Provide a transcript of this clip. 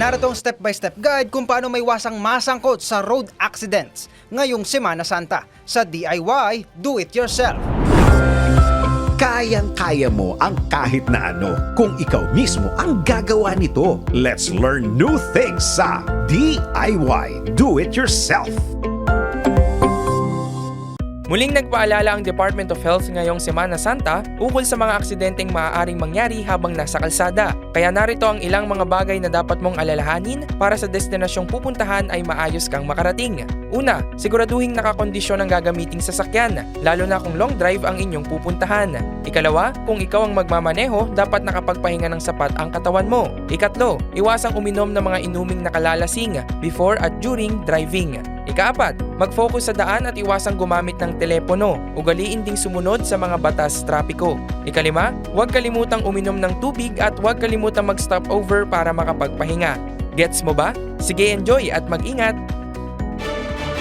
Narito ang step-by-step guide kung paano may wasang masangkot sa road accidents ngayong Semana Santa sa DIY Do It Yourself. Kayang-kaya mo ang kahit na ano kung ikaw mismo ang gagawa nito. Let's learn new things sa DIY Do It Yourself. Muling nagpaalala ang Department of Health ngayong Semana Santa ukol sa mga aksidenteng maaaring mangyari habang nasa kalsada. Kaya narito ang ilang mga bagay na dapat mong alalahanin para sa destinasyong pupuntahan ay maayos kang makarating. Una, siguraduhing nakakondisyon ang gagamiting sasakyan, lalo na kung long drive ang inyong pupuntahan. Ikalawa, kung ikaw ang magmamaneho, dapat nakapagpahinga ng sapat ang katawan mo. Ikatlo, iwasang uminom ng mga inuming nakalalasing before at during driving. Ikaapat, mag-focus sa daan at iwasang gumamit ng telepono. Ugaliin ding sumunod sa mga batas trapiko. Ikalima, huwag kalimutang uminom ng tubig at huwag kalimutang mag-stop over para makapagpahinga. Gets mo ba? Sige enjoy at mag-ingat!